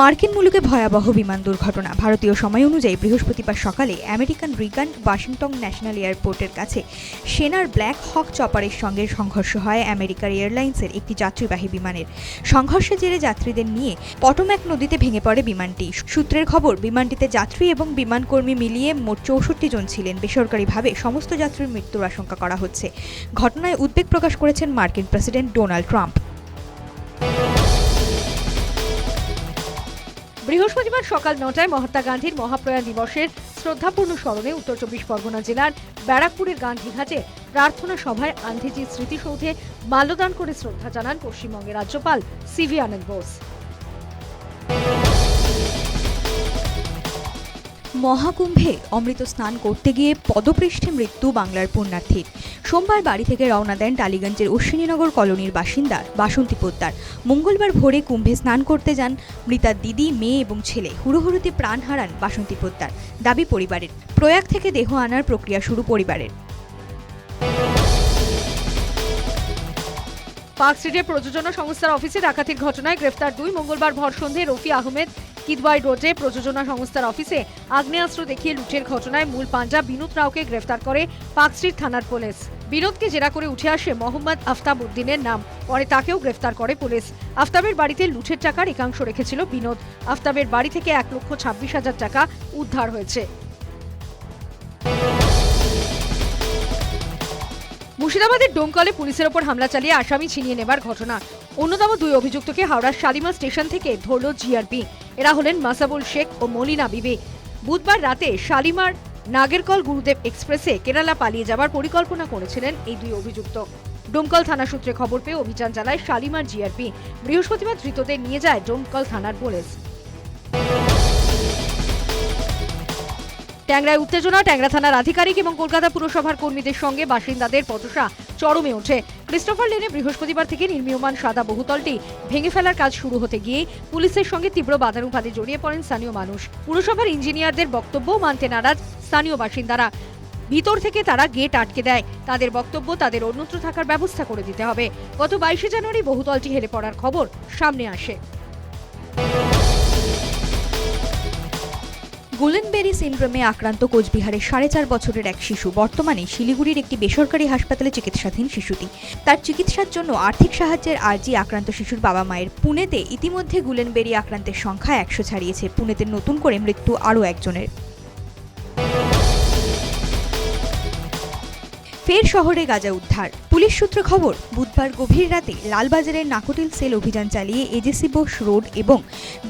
মার্কিন মুলুকে ভয়াবহ বিমান দুর্ঘটনা। ভারতীয় সময় অনুযায়ী বৃহস্পতিবার সকালে আমেরিকান রিগান ওয়াশিংটন ন্যাশনাল এয়ারপোর্টের কাছে সেনার ব্ল্যাক হক চপারের সঙ্গে সংঘর্ষ হয় আমেরিকার এয়ারলাইন্সের একটি যাত্রীবাহী বিমানের। সংঘর্ষের জেরে যাত্রীদের নিয়ে পটোম্যাক নদীতে ভেঙে পড়ে বিমানটি। সূত্রের খবর, বিমানটিতে যাত্রী এবং বিমানকর্মী মিলিয়ে মোট চৌষট্টি জন ছিলেন। বেসরকারিভাবে সমস্ত যাত্রীর মৃত্যুর আশঙ্কা করা হচ্ছে। ঘটনায় উদ্বেগ প্রকাশ করেছেন মার্কিন প্রেসিডেন্ট ডোনাল্ড ট্রাম্প। বৃহস্পতিবার সকাল নটায় মহাত্মা গান্ধীর মহাপ্রয়াণ দিবসের শ্রদ্ধাপূর্ণ স্মরণে উত্তর চব্বিশ পরগনা জেলার ব্যারাকপুরের গান্ধীঘাটে প্রার্থনা সভায় গান্ধীজির স্মৃতিসৌধে মাল্যদান করে শ্রদ্ধা জানান পশ্চিমবঙ্গের রাজ্যপাল সিভি আনন্দ বোস। মহাকুম্ভে অমৃত স্নান করতে গিয়ে পদপৃষ্ঠে মৃত্যু বাংলার পুণ্যার্থীর সোমবার বাড়ি থেকে রওনা দেন টালিগঞ্জের অশ্বিনীনগর কলোনির বাসিন্দা বাসন্তী পোদ্দার। মঙ্গলবার ভোরে কুম্ভে স্নান করতে যান মৃতার দিদি, মেয়ে এবং ছেলে। হুড়োহুড়িতে প্রাণ হারান বাসন্তী পোদ্দার। দাবি পরিবারের। প্রয়াগ থেকে দেহ আনার প্রক্রিয়া শুরু পরিবারের। পার্ক স্ট্রিটের প্রযোজনা সংস্থার অফিসে ডাকাতির ঘটনায় গ্রেফতার দুই মঙ্গলবার ভর সন্ধে রফি আহমেদ কিদওয়াই রোডে প্রযোজনা সংস্থার অফিসে আগ্নেয়াস্ত্র দেখিয়ে লুটের ঘটনায় মূল পাঞ্জা বিনোদ রাওকে গ্রেফতার করে পাকস্ট্রিট থানার পুলিশ। বিনোদকে জেরা করে উঠে আসে মোহাম্মদ আফতাব উদ্দিনের নাম। পরে তাকেও গ্রেফতার করে পুলিশ। আফতাবের বাড়িতে লুঠের টাকার একাংশ রেখেছিল বিনোদ। আফতাবের বাড়ি থেকে এক লক্ষ ছাব্বিশ হাজার টাকা উদ্ধার হয়েছে। মুর্শিদাবাদের ডোমকলে পুলিশের ওপর হামলা চালিয়ে আসামি ছিনিয়ে নেবার ঘটনা। অন্যতম দুই অভিযুক্তকে হাওড়ার শালিমা স্টেশন থেকে ধরল জিআরপি। এরা হলেন মাসাবুল শেখ ও মলিনা বিবে। বুধবার রাতে শালিমার নাগেরকল গুরুদেব এক্সপ্রেসে কেরালা পালিয়ে যাবার পরিকল্পনা করেছিলেন এই দুই অভিযুক্ত। ডোমকল থানা সূত্রে খবর পেয়ে অভিযান চালায় শালিমার জিআরপি। বৃহস্পতিবার ধৃতদের নিয়ে যায় ডোমকল থানার পুলিশ। ট্যাংরায় উত্তেজনা, ট্যাংরা থানার আধিকারিক এবং কলকাতা পুরসভার কর্মীদের সঙ্গে বাসিন্দাদের পথসা চরমে ওঠে। ক্রিস্টোফার লেনে বৃহস্পতিবার থেকে নির্মীয়মান সাদা বহুতলটি ভেঙে ফেলার কাজ শুরু হতে গিয়ে পুলিশের সঙ্গে তীব্র বাদানুবাদে জড়িয়ে পড়েন স্থানীয় মানুষ। পুরসভার ইঞ্জিনিয়ারদের বক্তব্য মানতে নারাজ স্থানীয় বাসিন্দারা। ভিতর থেকে তারা গেট আটকে দেয়। তাদের বক্তব্য, তাদের অন্যত্র থাকার ব্যবস্থা করে দিতে হবে। গত বাইশে জানুয়ারি বহুতলটি হেলে পড়ার খবর সামনে আসে। গুলেনবেরি সিনড্রোমে আক্রান্ত কোচবিহারের সাড়ে চার বছরের এক শিশু, বর্তমানে শিলিগুড়ির একটি বেসরকারি হাসপাতালে চিকিৎসাধীন শিশুটি। তার চিকিৎসার জন্য আর্থিক সাহায্যের আর্জি আক্রান্ত শিশুর বাবা মায়ের। পুনেতে ইতিমধ্যে গুলেনবেরি আক্রান্তের সংখ্যা একশো ছাড়িয়েছে। পুনেতে নতুন করে মৃত্যু আরও একজনের। ফের শহরে গাজা উদ্ধার। পুলিশ সূত্রে খবর, বুধবার গভীর রাতে লালবাজারের নাকোটিল সেল অভিযান চালিয়ে এজেসি বোস রোড এবং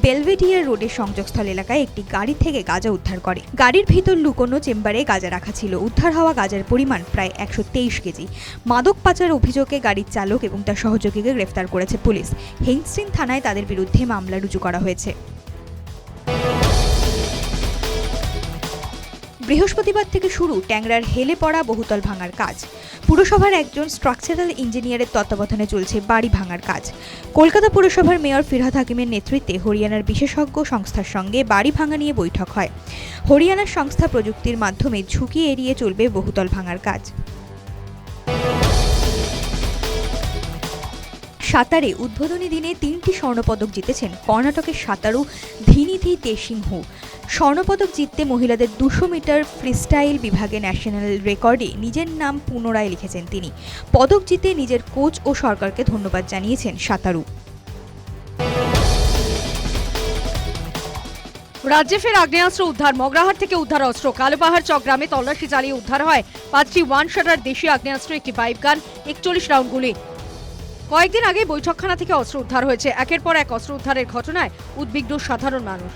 বেলভেডিয়ার রোডের সংযোগস্থল এলাকায় একটি গাড়ি থেকে গাজা উদ্ধার করে। গাড়ির ভিতর লুকোনো চেম্বারে গাজা রাখা ছিল। উদ্ধার হওয়া গাজার পরিমাণ প্রায় একশো তেইশ কেজি। মাদক পাচার অভিযোগে গাড়ির চালক এবং তার সহযোগীকে গ্রেফতার করেছে পুলিশ। হেইনস্টিন থানায় তাদের বিরুদ্ধে মামলা রুজু করা হয়েছে। বৃহস্পতিবার থেকে শুরু ট্যাংরার হেলে পড়া বহুতল ভাঙার কাজ। পুরসভার একজন স্ট্রাকচারাল ইঞ্জিনিয়ারের তত্ত্বাবধানে চলছে বাড়ি ভাঙার কাজ। কলকাতা পুরসভার মেয়র ফিরহাদ হাকিমের নেতৃত্বে হরিয়ানার বিশেষজ্ঞ সংস্থার সঙ্গে বাড়ি ভাঙা নিয়ে বৈঠক হয়। হরিয়ানার সংস্থা প্রযুক্তির মাধ্যমে ঝুঁকি এড়িয়ে চলবে বহুতল ভাঙার কাজ। সাঁতারে উদ্বোধনী দিনে তিনটি স্বর্ণপদক জিতেছেন কর্ণাটকের সাঁতারু ধিনিধি তেসিংহু। স্বর্ণপদক জিততে মহিলাদের দুশো মিটার ফ্রিস্টাইল বিভাগে ন্যাশনাল রেকর্ডে নিজের নাম পুনরায় লিখেছেন তিনি। পদক জিতে নিজের কোচ ও সরকারকে ধন্যবাদ জানিয়েছেন সাঁতারু। রাজ্যে ফের আগ্নেয়াস্ত্র উদ্ধার, মগরাহাট থেকে উদ্ধার অস্ত্র। কালোপাহাড় চক গ্রামে তল্লাশি চালিয়ে উদ্ধার হয়। পাঁচটি ওয়ান শাটার দেশি আগ্নেয়াস্ত্র, একটি পাইপ গান একচল্লিশ রাউন্ড গুলি। কয়েকদিন আগে বৈঠকখানা থেকে অস্ত্র উদ্ধার হয়েছে। একের পর এক অস্ত্র উদ্ধারের ঘটনায় উদ্বিগ্ন সাধারণ মানুষ।